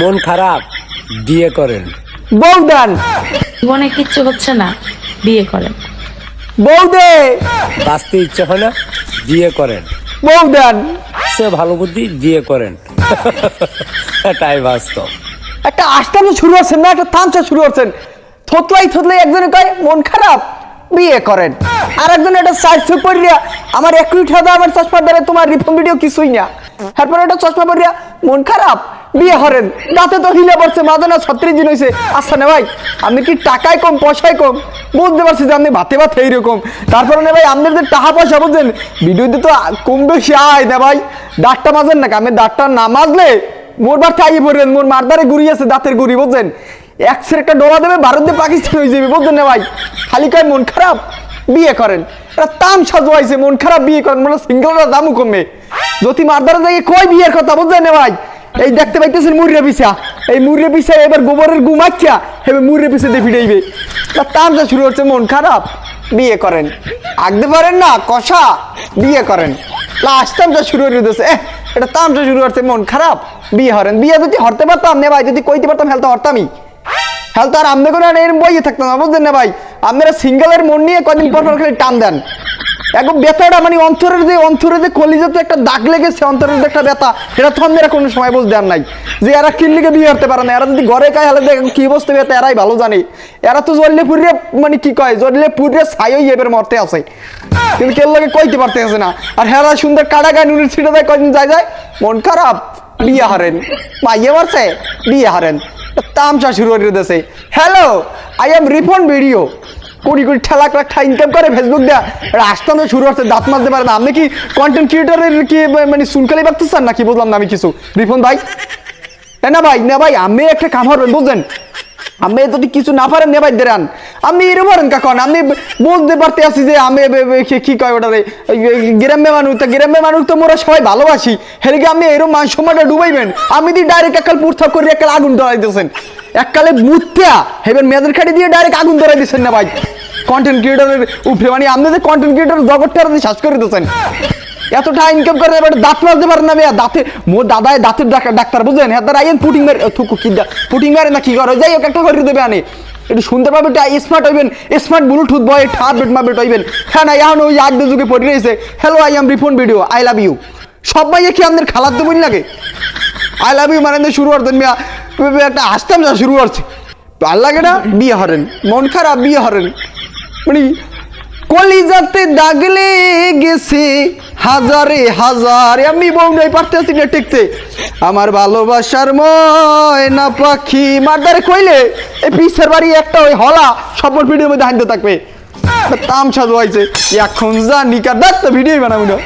মন খারাপ বিয়ে করেন। বউ দেন। জীবনে কিচ্ছু হচ্ছে না বিয়ে করেন। বউ দে। বাঁচতে ইচ্ছে হয় না বিয়ে করেন। বউ দেন। সে ভালো বুদ্ধি বিয়ে করেন। এটাই বাস্তব। একটা আস্তানো শুরু হচ্ছেন না একটা তামসা শুরু হচ্ছেন থতলাই থতলাই একজনে কয় মন খারাপ বিয়ে করেন। আর একজন একটা সাইজ পড়িয়া আমার এক মিনিট হাতে আমার চশমা দ্বারা তোমার রিফর্ম ভিডিও কিছুই না। তারপরে একটা চশমা পড়িয়া মন খারাপ? বিয়ে হরেন। দাঁতে তো হিলে পড়ছে, মাঝে না ছত্রিশ দিন হয়েছে আচ্ছা না ভাই, আপনি কি টাকায় কম, পয়সায় কম? বুঝতে পারছি যে আপনি ভাতে ভাতে এইরকম। তারপরে না ভাই আপনাদের যে টাকা পয়সা বুঝছেন, ভিডিওতে তো কম বেশি আয় না ভাই। দাঁতটা মাজেন না আমি দাঁতটা না মাজলে মোর বার খাইয়ে পড়বেন, মোর মারদারে গুড়ি আছে, দাঁতের গুড়ি, বুঝছেন? একসের একটা ডোলা দেবে, ভারত দিয়ে পাকিস্তান হয়ে যাবে, বুঝছেন না ভাই? খালি কয়, মন খারাপ? বিয়ে করেন। এটা তাম সাজুয়াইছে মন খারাপ, বিয়ে করেন। মানে সিঙ্গেলটা দামও কমে। যদি মারদারে যাই কয় বিয়ের কথা বুঝছেন ভাই? এই দেখতে পাইতেছেন মুড়ে পিছা এই মুড়ে পিছা এবার গোবরের গুমাচ্ছা এবার মুড়ে পিছে দিয়ে ফিরেইবে তা তামসা শুরু হচ্ছে মন খারাপ বিয়ে করেন। আগতে পারেন না কষা বিয়ে করেন। লাস্ট তামসা শুরু হয়ে এহ, এটা তামসা শুরু হচ্ছে মন খারাপ বিয়ে হরেন। বিয়ে যদি হরতে পারতাম না ভাই যদি কইতে পারতাম হেলতে হরতামই। হেলতে আর আমনে কোনো এরম বইয়ে থাকতাম না বুঝলেন না ভাই? আপনারা সিঙ্গেলের মন নিয়ে কদিন পর পর খালি টান দেন। একদম ব্যথাটা মানে অন্তরের যে অন্তরে যে কলিজাতে একটা দাগ লেগেছে, অন্তরের যে একটা ব্যথা, সেটা তো আপনারা কোনো সময় বুঝতে দেন নাই। যে এরা কিনলিকে বিয়ে করতে পারে না, এরা যদি ঘরে কায় হলে দেখেন কি বসতে ব্যথা, এরাই ভালো জানে। এরা তো জ্বললে পুরিয়ে মানে কি কয় জ্বললে পুরিয়ে ছাই এবার মরতে আছে। কিন্তু কেউ লোকে কইতে পারতে আছে না। আর হেরা সুন্দর কাটা গায়ে নুনের ছিটে দেয় কদিন যায় যায়, মন খারাপ, বিয়ে হারেন। মাইয়ে মারছে, বিয়ে হারেন। তামসা শুরু করে দিয়েছে hello I am Rifon video crore crore ঠেলা একটা ইনকাম করে ফেসবুক দেয়া। আসতানো শুরু হচ্ছে, দাঁত মারতে পারে না। আপনি কি কন্টেন্ট ক্রিয়েটারের কি মানে শুনকালি ভাবতেছেন নাকি? বুঝলাম না আমি কিছু। রিফন ভাই? না ভাই না ভাই আমি একটা কাম হবেন বুঝলেন? আমি যদি কিছু না পারেন, নে ভাই দেরান আপনি এরম পারেন কাকন, আপনি বুঝতে পারতে আছি যে আমি কি- কয় ওই গ্রাম্য মানুষ, তা গ্রাম্য মানুষ তো মোরা সবাই ভালোবাসি। হেরিকে আপনি এরম মান সময়টা ডুবাইবেন? আমি দি ডাইরেক্ট একাল পুরথক করে একাল আগুন ধরাই দিয়েছেন এককালে মুত্যা, হেবেন মেয়েদের খাটি দিয়ে ডাইরেক্ট আগুন ধরাই দিয়েছেন না ভাই। কন্টেন্ট ক্রিয়েটারের উপরে মানে আপনি যে কন্টেন্ট ক্রিয়েটার জগৎটা আপনি শ্বাস করে দিয়েছেন এতটা ইনকাম করে এবার দাঁত মারতে পারেন না মেয়া দাঁতে মোর দাদায় দাঁতের ডাক্তার বুঝলেন? হ্যাঁ তারা আইন পুটিং মারে থুকু, কি পুটিং মারে না, কি করে? যাই হোক, একটা করে দেবে আনে। একটু শুনতে পাবে এটা স্মার্ট হইবেন। স্মার্ট ব্লুটুথ বয় ঠাপ বেট মাবেট হইবেন। হ্যাঁ না, এখন ওই আগ যুগে পড়ে রয়েছে। Hello I am Rifon video I love you সবাই কি আমাদের খালার দেবেন লাগে? আই লাভ ইউ মানে শুরু করতেন মিয়া একটা আসতাম যা শুরু করছে। ভালো লাগে না, বিয়ে হরেন। মন খারাপ, বিয়ে হরেন। মানে কলিজাতে দাগলে গেছে হাজারে হাজার, আমি বউ নাই পারতেছি না টিকতে। আমার ভালোবাসার ময়না পাখি, মারদারে কইলে, এই পিসের বাড়ি একটা ওই হলা সব ভিডিওর মধ্যে হানতে থাকবে। তাম সাজু হয়েছে এখন জানি কার ভিডিও বানাবো না।